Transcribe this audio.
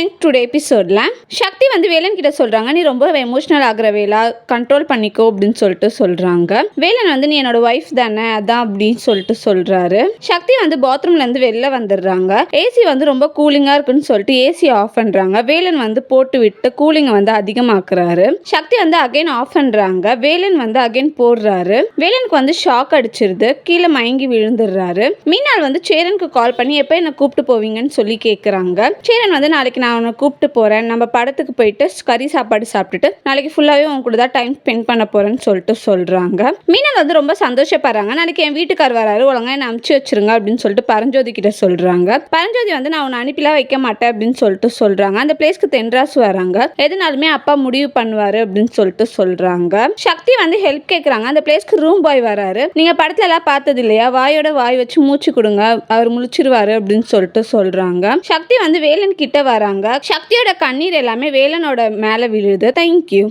Friends today எபிசோடில் சக்தி வந்து வேலன் கிட்ட சொல்கிறாங்க நீ ரொம்ப எமோஷனல் ஆகிற வேலா கண்ட்ரோல் பண்ணிக்கோ அப்படின்னு சொல்லிட்டு சொல்கிறாங்க வேலன் வந்து நீ என்னோட ஒய்ஃப் தானே அதான் அப்படின்னு சொல்லிட்டு சொல்கிறாரு சக்தி வந்து பாத்ரூம்லேருந்து வெளில வந்துடுறாங்க. ஏசி வந்து ரொம்ப கூலிங்காக இருக்குன்னு சொல்லிட்டு ஏசி ஆஃப் பண்ணுறாங்க வேலன் வந்து போட்டு விட்டு கூலிங்கை வந்து அதிகமாக்குறாரு. சக்தி வந்து அகைன் ஆஃப் பண்ணுறாங்க வேலன் வந்து அகைன் போடுறாரு. வேலனுக்கு வந்து ஷாக் அடிச்சிருது. கீழே மயங்கி விழுந்துடுறாரு. மீனால் வந்து சேரனுக்கு கால் பண்ணி எப்போ என்னை கூப்பிட்டு போவீங்கன்னு சொல்லி கேட்குறாங்க சேரன் வந்து நாளைக்கு நான் உன்னை கூப்பிட்டு போகிறேன் நம்ம படத்துக்கு போயிட்டு கறி சாப்பாடு சாப்பிட்டுட்டு நாளைக்கு ஃபுல்லாகவே உன் கூட தான் டைம் ஸ்பெண்ட் பண்ண போகிறேன்னு சொல்லிட்டு சொல்கிறாங்க மீனாள் வந்து ரொம்ப சந்தோஷப்படுறாங்க. நாளைக்கு என் வீட்டுக்கார் வராரு. ஒழுங்காக என்னை அமுச்சு வச்சிருங்க அப்படின்னு சொல்லிட்டு பரஞ்சோதி கிட்ட சொல்கிறாங்க பரஞ்சோதி வந்து நான் உன்னை அனுப்பிலாம் வைக்க மாட்டேன் அப்படின்னு சொல்லிட்டு சொல்கிறாங்க அந்த பிளேஸ்க்கு தென்ராசு வராங்க. எதுனாலுமே அப்பா முடிவு பண்ணுவார் அப்படின்னு சொல்லிட்டு சொல்கிறாங்க சக்தி வந்து ஹெல்ப் கேட்குறாங்க அந்த பிளேஸ்க்கு ரூம் பாய் வராரு. நீங்கள் படத்துல எல்லாம் பார்த்தது இல்லையா? வாயோட வாய் வச்சு மூச்சு கொடுங்க. அவர் முழிச்சிருவாரு அப்படின்னு சொல்லிட்டு சொல்கிறாங்க சக்தி வந்து வேலன் கிட்ட வராங்க. சக்தியோட கண்ணீர் எல்லாமே வேலனோட மேலே விழுது. தேங்க்யூ